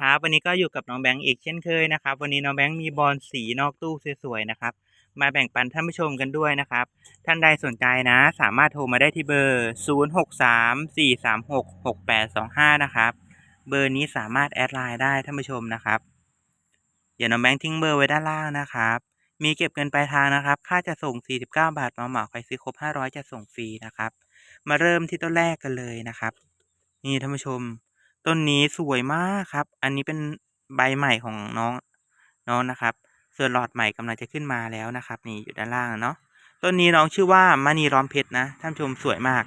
ครับวันนี้ก็อยู่กับน้องแบงค์อีกเช่นเคยนะครับ วันนี้น้องแบงค์มีบอลสีนอกตู้สวยๆนะครับ มาแบ่งปันท่านผู้ชมกันด้วยนะครับ ท่านใดสนใจนะ สามารถโทรมาได้ที่เบอร์ 0634366825 นะครับ เบอร์นี้สามารถแอดไลน์ได้ท่านผู้ชมนะครับเดี๋ยวน้องแบงค์ทิ้งเบอร์ไว้ด้านล่างนะครับ มีเก็บเงินปลายทางนะครับ ค่าจะส่ง 49 บาทมาเหมาใครซื้อครบ 500 จะส่งฟรีนะครับ มาเริ่มที่ต้นแรกกันเลยนะครับ นี่ท่านผู้ชม ต้นนี้สวยมากครับ อันนี้เป็นใบใหม่ของน้องน้องนะครับ ส่วนหลอดใหม่กำลังจะขึ้นมาแล้วนะครับ นี่อยู่ด้านล่างเนาะ ต้นนี้น้องชื่อว่ามณีร้อมเพชรนะ ท่านชมสวยมาก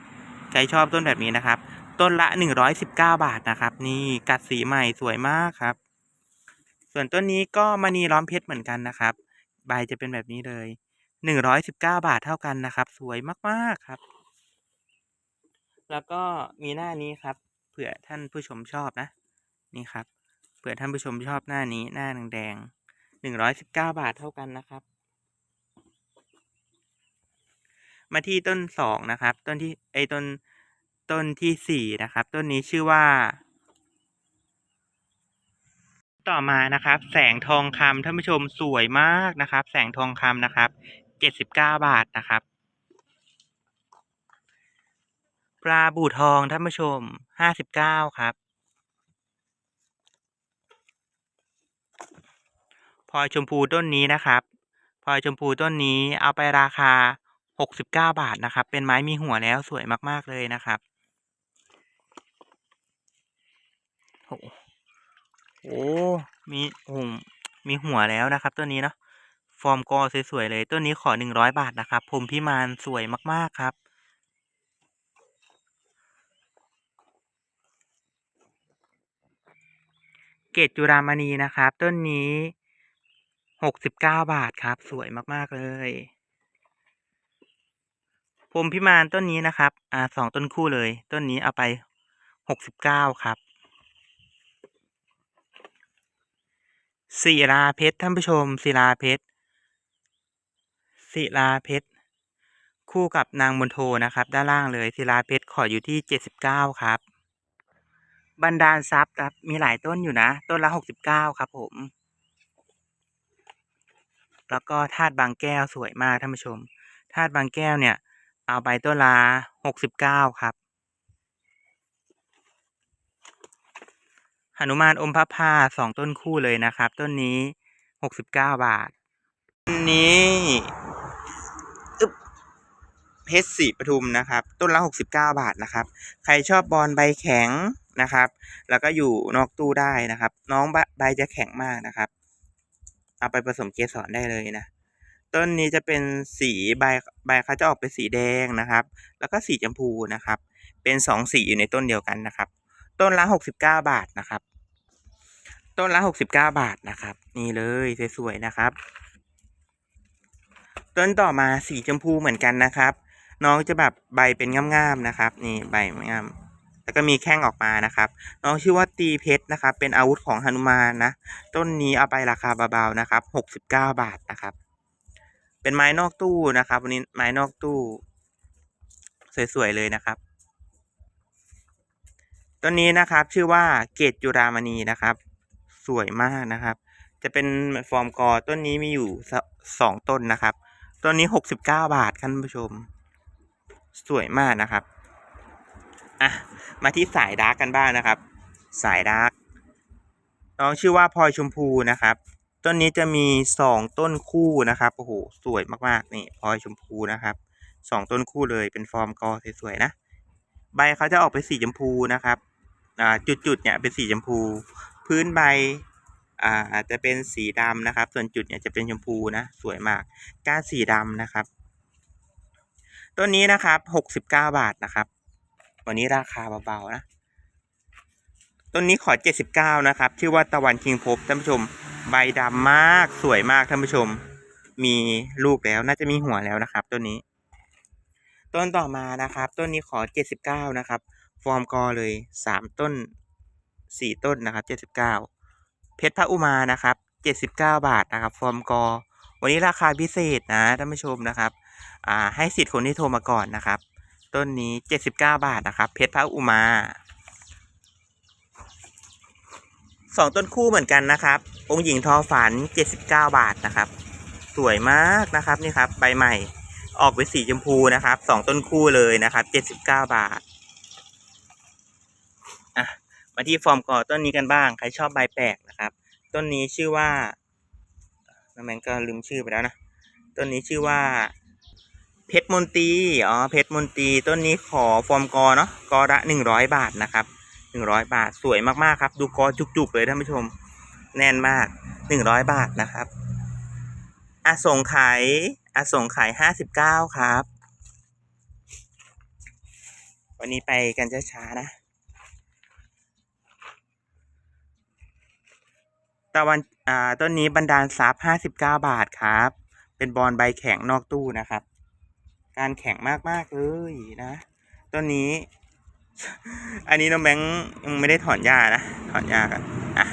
ใครชอบต้นแบบนี้นะครับ ต้นละ119บเก้าบาทนะครับ นี่กัดสีใหม่สวยมากครับ ส่วนต้นนี้ก็มณีร้อมเพชรเหมือนกันนะครับ ใบจะเป็นแบบนี้เลย119บาทเท่ากันนะครับ สวยมากๆครับ แล้วก็มีหน้านี้ครับ เผื่อท่านผู้ชมชอบนะ นี่ครับ เผื่อท่านผู้ชมชอบหน้านี้หน้าแดงหนึ่งร้อยสิบเก้าบาทเท่ากันนะครับ มาที่ต้นสองนะครับ ต้นที่ไอต้นต้นที่สี่นะครับ ต้นนี้ชื่อว่า ต่อมานะครับ แสงทองคำท่านผู้ชมสวยมากนะครับ แสงทองคำนะครับเจ็ดสิบเก้าบาทนะครับ ปลาบู่ทองท่านผู้ชมห้าสิบเก้าครับพลอยชมพูต้นนี้นะครับพลอยชมพูต้นนี้เอาไปราคาหกสิบเก้าบาทนะครับ เป็นไม้มีหัวแล้วสวยมาก ๆ เลยนะครับโอ้โหมีโอ้โหมีหัวแล้วนะครับต้นนี้เนาะฟอร์มกอสวยๆเลยต้นนี้ขอหนึ่งร้อยบาทนะครับพรมพิมานสวยมาก ๆ ครับ เกตจุรามณีนะครับ ต้นนี้หกสิบเก้าบาทครับ สวยมาก ๆ เลยพรมพิมานต้นนี้นะครับ อ่าสองต้นคู่เลย ต้นนี้เอาไปหกสิบเก้าครับศิลาเพชรท่านผู้ชมศิลาเพชรศิลาเพชรคู่กับนางมนโทนะครับ ด้านล่างเลยศิลาเพชรขออยู่ที่เจ็ดสิบเก้าครับ บรรดาลทรัพย์ครับ มีหลายต้นอยู่นะ ต้นละหกสิบเก้าครับผม แล้วก็ธาตุบางแก้วสวยมากท่านผู้ชมธาตุบางแก้วเนี่ย เอาไปต้นละหกสิบเก้าครับหนุมานอมพระพาสองต้นคู่เลยนะครับ ต้นนี้หกสิบเก้าบาทต้นนี้ เพชรสีปทุมนะครับ ต้นละหกสิบเก้าบาทนะครับ ใครชอบบอลใบแข็งนะครับ แล้วก็อยู่นอกตู้ได้นะครับ น้องใบจะแข็งมากนะครับ เอาไปผสมเกสรได้เลยนะ ต้นนี้จะเป็นสีใบใบเขาจะออกเป็นสีแดงนะครับ แล้วก็สีชมพูนะครับ เป็นสองสีอยู่ในต้นเดียวกันนะครับ ต้นละหกสิบเก้าบาทนะครับ ต้นละหกสิบเก้าบาทนะครับ นี่เลยสวยๆนะครับ ต้นต่อมาสีชมพูเหมือนกันนะครับ น้องจะแบบใบเป็นง่ามๆนะครับ นี่ใบงามแล้วก็มีแข้งออกมานะครับ น้องชื่อว่าตีเพชรนะครับ เป็นอาวุธของหนุมานนะ ต้นนี้เอาไปราคาเบาๆนะครับหกสิบเก้าบาทนะครับ เป็นไม้นอกตู้นะครับ วันนี้ไม้นอกตู้ สวยๆเลยนะครับ ต้นนี้นะครับชื่อว่าเกตจุรามณีนะครับ สวยมากนะครับ จะเป็นฟอร์มกอต้นนี้มีอยู่สสองต้นนะครับ ต้นนี้หกสิบเก้าบาทท่านผู้ชม สวยมากนะครับอะมาที่สายดาร์กกันบ้างนะครับ สายดาร์กน้องชื่อว่าพลอยชมพูนะครับต้นนี้จะมีสองต้นคู่นะครับโอ้โหสวยมากๆนี่พลอยชมพูนะครับสองต้นคู่เลยเป็นฟอร์มกอสวยๆนะ ใบเขาจะออกเป็นสีชมพูนะครับจุดๆเนี่ยเป็นสีชมพู พื้นใบอ่าอาจจะเป็นสีดำนะครับ ส่วนจุดเนี่ยจะเป็นชมพูนะ สวยมากก้านสีดำนะครับ ต้นนี้นะครับหกสิบเก้าบาทนะครับ วันนี้ราคาเบาๆนะต้นนี้ขอเจ็ดสิบเก้านะครับ ชื่อว่าตะวันคิงพบท่านผู้ชม ใบดำมากสวยมากท่านผู้ชม มีลูกแล้วน่าจะมีหัวแล้วนะครับต้นนี้ ต้นต่อมานะครับ ต้นนี้ขอเจ็ดสิบเก้านะครับ ฟอร์มกอเลยสามต้นสี่ต้นนะครับเจ็ดสิบเก้าเพชรพระอุมานะครับเจ็ดสิบเก้าบาทนะครับ ฟอร์มกอ วันนี้ราคาพิเศษนะท่านผู้ชมนะครับ อ่าให้สิทธิ์คนที่โทรมาก่อนนะครับ ต้นนี้เจ็ดสิบเก้าบาทนะครับ เพชรพระอุมาสองต้นคู่เหมือนกันนะครับ องค์หญิงทอฝัน79บเก้าบาทนะครับ สวยมากนะครับนี่ครับ ใบใหม่ ออกเป็นสีชมพูนะครับสองต้นคู่เลยนะครับ79บเก้าทอะมาที่ฟอร์มกอต้นนี้กันบ้าง ใครชอบใบแปลกนะครับ ต้นนี้ชื่อว่าน้องแมงก็ลืมชื่อไปแล้วนะ ต้นนี้ชื่อว่า เพชรมนตรีอ๋อเพชรมนตรีต้นนี้ขอฟอร์มกอเนาะกอละหนึ่งร้อยบาทนะครับหนึ่งร้อยบาทสวยมากๆครับ ดูกอจุกๆเลยท่านผู้ชม แน่นมากหนึ่งร้อยบาทนะครับอสงไขยอสงไขยห้าสิบเก้าครับ วันนี้ไปกันช้าๆนะตะวันอ่าต้นนี้บันดาลซับห้าสิบเก้าบาทครับ เป็นบอลใบแข็งนอกตู้นะครับ การแข็งมากๆเลยนะ ต้นนี้ อันนี้น้องแบงค์ยังไม่ได้ถอนหญ้านะ ถอนหญ้ากันอะ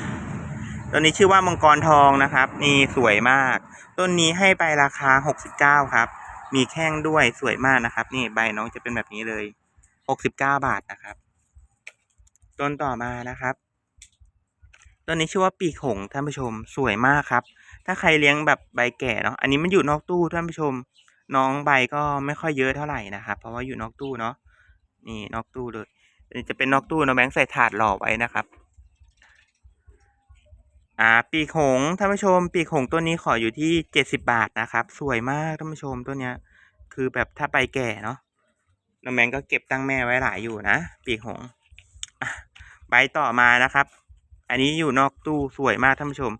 ต้นนี้ชื่อว่ามังกรทองนะครับ นี่สวยมาก ต้นนี้ให้ไปราคาหกสิบเก้าครับ มีแข้งด้วยสวยมากนะครับ นี่ใบน้องจะเป็นแบบนี้เลยหกสิบเก้าบาทนะครับ ต้นต่อมานะครับ ต้นนี้ชื่อว่าปีกหงส์ท่านผู้ชมสวยมากครับ ถ้าใครเลี้ยงแบบใบแก่เนาะ อันนี้มันอยู่นอกตู้ท่านผู้ชม น้องใบก็ไม่ค่อยเยอะเท่าไหร่นะครับ เพราะว่าอยู่นอกตู้เนาะนี่นอกตู้เลยจะเป็นนอกตู้น้องแบงค์ใส่ถาดหล่อไว้นะครับ อ่าปีกหงท่านผู้ชม ปีกหงตัวนี้ขออยู่ที่เจ็ดสิบาทนะครับ สวยมากท่านผู้ชมตัวเนี้ย คือแบบถ้าใบแก่เนาะน้องแบงค์ก็เก็บตั้งแม่ไว้หลายอยู่นะปีกหงใบต่อมานะครับ อันนี้อยู่นอกตู้สวยมากท่านผู้ชม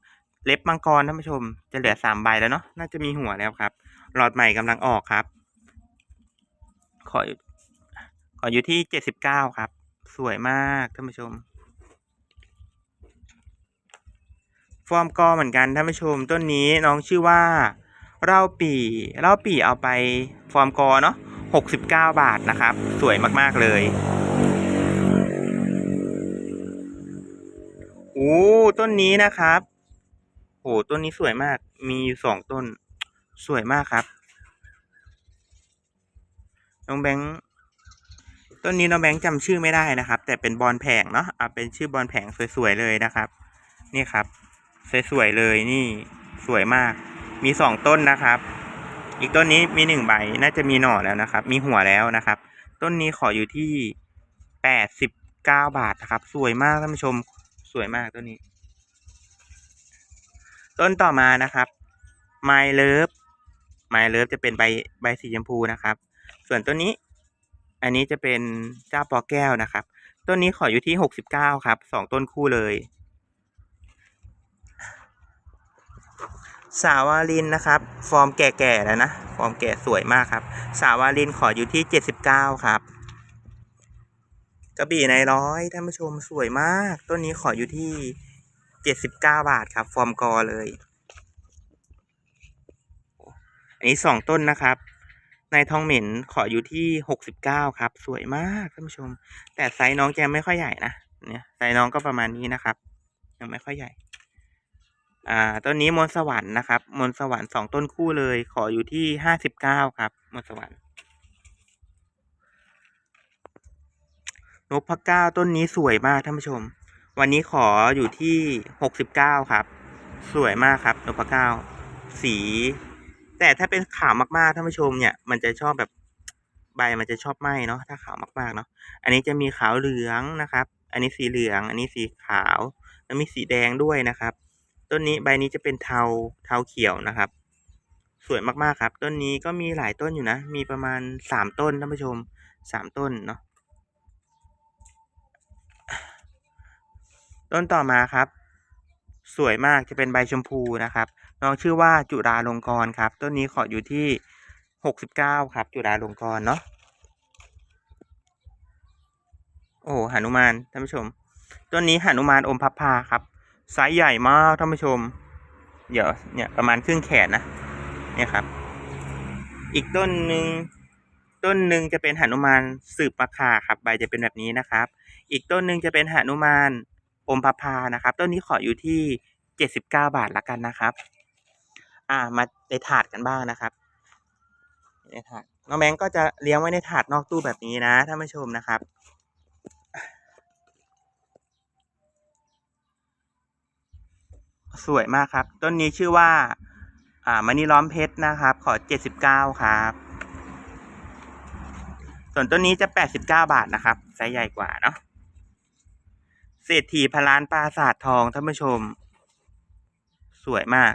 เล็บมังกรท่านผู้ชม จะเหลือสามใบแล้วเนาะน่าจะมีหัวแล้วครับ หลอดใหม่กำลังออกครับ ขอขออยู่ที่เจ็ดสิบเก้าครับ สวยมากท่านผู้ชม ฟอร์มกอเหมือนกันท่านผู้ชมต้นนี้น้องชื่อว่าเล่าปีเล่าปีเอาไปฟอร์มกอเนาะหกสิบเก้าบาทนะครับ สวยมากๆเลยโอ้ต้นนี้นะครับโอ้ต้นนี้สวยมากมีอยู่สองต้น สวยมากครับ น้องแบงค์ต้นนี้น้องแบงค์จำชื่อไม่ได้นะครับ แต่เป็นบอลแผงเนาะอ่าเป็นชื่อบอลแผงสวยๆเลยนะครับ นี่ครับ สวยๆเลยนี่สวยมาก มีสองต้นนะครับ อีกต้นนี้มีหนึ่งใบน่าจะมีหน่อแล้วนะครับ มีหัวแล้วนะครับ ต้นนี้ขออยู่ที่แปดสิบเก้าบาทนะครับ สวยมากท่านผู้ชมสวยมากต้นนี้ ต้นต่อมานะครับ My Love My Love จะเป็นใบใบสีชมพูนะครับ ส่วนต้นนี้ อันนี้จะเป็นเจ้าปอแก้วนะครับ ต้นนี้ขออยู่ที่หกสิบเก้าครับสองต้นคู่เลย สาวาลินนะครับ ฟอร์มแก่ๆแล้วนะ ฟอร์มแก่สวยมากครับ สาวาลินขออยู่ที่เจ็ดสิบเก้าครับกระบี่ในร้อยท่านผู้ชมสวยมาก ต้นนี้ขออยู่ที่เจ็ดสิบเก้าบาทครับ ฟอร์มกอเลย อันนี้สองต้นนะครับ ในทองเหม็นขออยู่ที่หกสิบเก้าครับ สวยมากท่านผู้ชม แต่ไซส์น้องแกไม่ค่อยใหญ่นะเนี่ยไซส์น้องก็ประมาณนี้นะครับ ยังไม่ค่อยใหญ่ อ่าต้นนี้มนสวรรค์นะครับมนสวรรค์สองต้นคู่เลย ขออยู่ที่ห้าสิบเก้าครับมนสวรรค์นพะเก้าต้นนี้สวยมากท่านผู้ชม วันนี้ขออยู่ที่หกสิบเก้าครับ สวยมากครับนพะเก้าสี แต่ถ้าเป็นขาวมากๆท่านผู้ชมเนี่ย มันจะชอบแบบใบมันจะชอบไหม้เนาะถ้าขาวมากๆเนาะอันนี้จะมีขาวเหลืองนะครับ อันนี้สีเหลือง อันนี้สีขาว แล้วมีสีแดงด้วยนะครับ ต้นนี้ใบนี้จะเป็นเทาเทาเขียวนะครับ สวยมากๆครับ ต้นนี้ก็มีหลายต้นอยู่นะ มีประมาณสามต้นท่านผู้ชมสามต้นเนาะต้นต่อมาครับ สวยมากจะเป็นใบชมพูนะครับ น้องชื่อว่าจุฬาลงกรครับ ต้นนี้ขออยู่ที่หกสิบเก้าครับ จุฬาลงกรเนาะโอ้หนุมานท่านผู้ชม ต้นนี้หนุมานอมพับพาครับไซส์ใหญ่มากท่านผู้ชม เดี๋ยวเนี่ยประมาณครึ่งแขนนะเนี่ยครับ อีกต้นหนึ่งต้นหนึ่งจะเป็นหนุมานสืบมะคาครับ ใบจะเป็นแบบนี้นะครับ อีกต้นหนึ่งจะเป็นหนุมานอมพับพานะครับ ต้นนี้ขออยู่ที่เจ็ดสิบเก้าบาทละกันนะครับ อ่ามาในถาดกันบ้างนะครับในถาดน้องแบงก์ก็จะเลี้ยงไว้ในถาดนอกตู้แบบนี้นะท่านผู้ชมนะครับสวยมากครับ ต้นนี้ชื่อว่า อ่ามณีล้อมเพชรนะครับ ขอเจ็ดสิบเก้าครับ ส่วนต้นนี้จะแปดสิบเก้าบาทนะครับไซส์ใหญ่กว่าเนาะเศรษฐีพลานปราสาททองท่านผู้ชม สวยมาก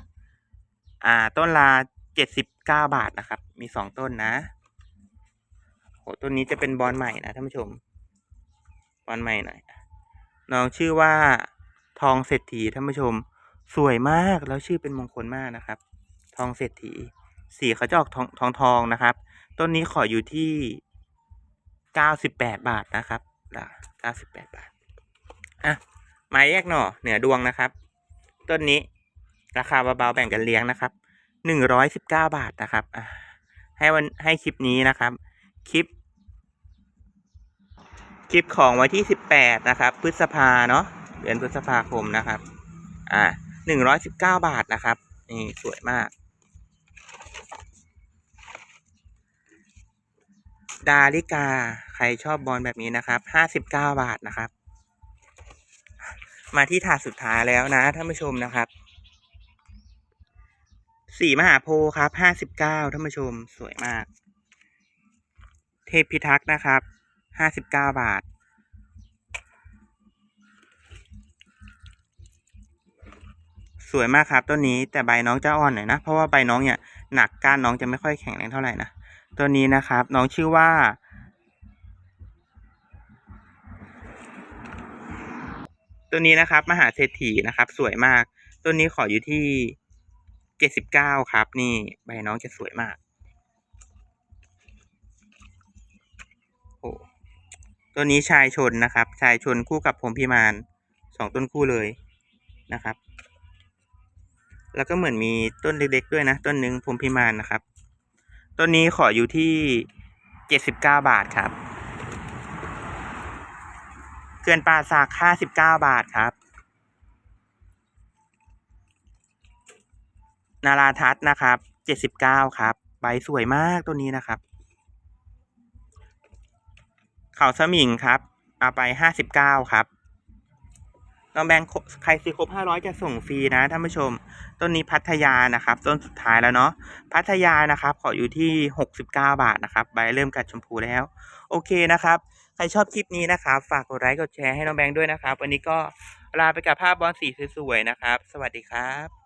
อ่า ต้นละเจ็ดสิบเก้าบาทนะครับ มีสองต้นนะโหต้นนี้จะเป็นบอลใหม่นะท่านผู้ชม บอลใหม่หน่อยน้องชื่อว่าทองเศรษฐีท่านผู้ชม สวยมากแล้วชื่อเป็นมงคลมากนะครับ ทองเศรษฐี สีเขาจะออกทองทองทองนะครับ ต้นนี้ขออยู่ที่เก้าสิบแปดบาทนะครับเก้าสิบแปดบาท อะไม้แยกหน่อเหนือดวงนะครับ ต้นนี้ ราคาเบาๆแบ่งกันเลี้ยงนะครับหนึ่งร้อยสิบเก้าบาทนะครับให้วันให้คลิปนี้นะครับ คลิป คลิปของวันที่สิบแปดนะครับ พฤษภาเนาะเดือนพฤษภาคมนะครับ อ่าหนึ่งร้อยสิบเก้าบาทนะครับนี่สวยมาก ดาริกาใครชอบบอลแบบนี้นะครับห้าสิบเก้าบาทนะครับ มาที่ถาดสุดท้ายแล้วนะท่านผู้ชมนะครับ สีมหาโพธิ์ครับห้าสิบเก้าท่านผู้ชมสวยมาก เทพพิทักษ์นะครับห้าสิบเก้าบาท สวยมากครับต้นนี้แต่ใบน้องจะอ่อนหน่อยนะ เพราะว่าใบน้องเนี่ยหนักก้านน้องจะไม่ค่อยแข็งแรงเท่าไหร่นะตัวนี้นะครับ น้องชื่อว่า ตัวนี้นะครับ มหาเศรษฐีนะครับ สวยมากต้นนี้ขออยู่ที่ เจ็ดสิบเก้าครับ นี่ใบน้องจะสวยมากโอ้ตัวนี้ชายชนนะครับ ชายชนคู่กับพรมพิมานสองต้นคู่เลยนะครับ แล้วก็เหมือนมีต้นเล็กๆด้วยนะ ต้นหนึ่งพรมพิมานนะครับ ต้นนี้ขออยู่ที่เจ็ดสิบเก้าบาทครับ เกลือนปลาสากห้าสิบเก้าบาทครับ นาราทัศนะครับเจ็ดสิบเก้าครับ ใบสวยมากตัวนี้นะครับ เขาสมิงครับ เอาไปห้าสิบเก้าครับน้องแบงค์ใครซื้อครบห้าร้อยจะส่งฟรีนะท่านผู้ชม ต้นนี้พัทยานะครับ ต้นสุดท้ายแล้วเนาะ พัทยานะครับ ขออยู่ที่หกสิบเก้าบาทนะครับ ใบเริ่มกัดชมพูแล้ว โอเคนะครับ ใครชอบคลิปนี้นะครับ ฝากกดไลค์กดแชร์ให้น้องแบงค์ด้วยนะครับ วันนี้ก็ลาไปกับภาพบอลสีสวยๆนะครับ สวัสดีครับ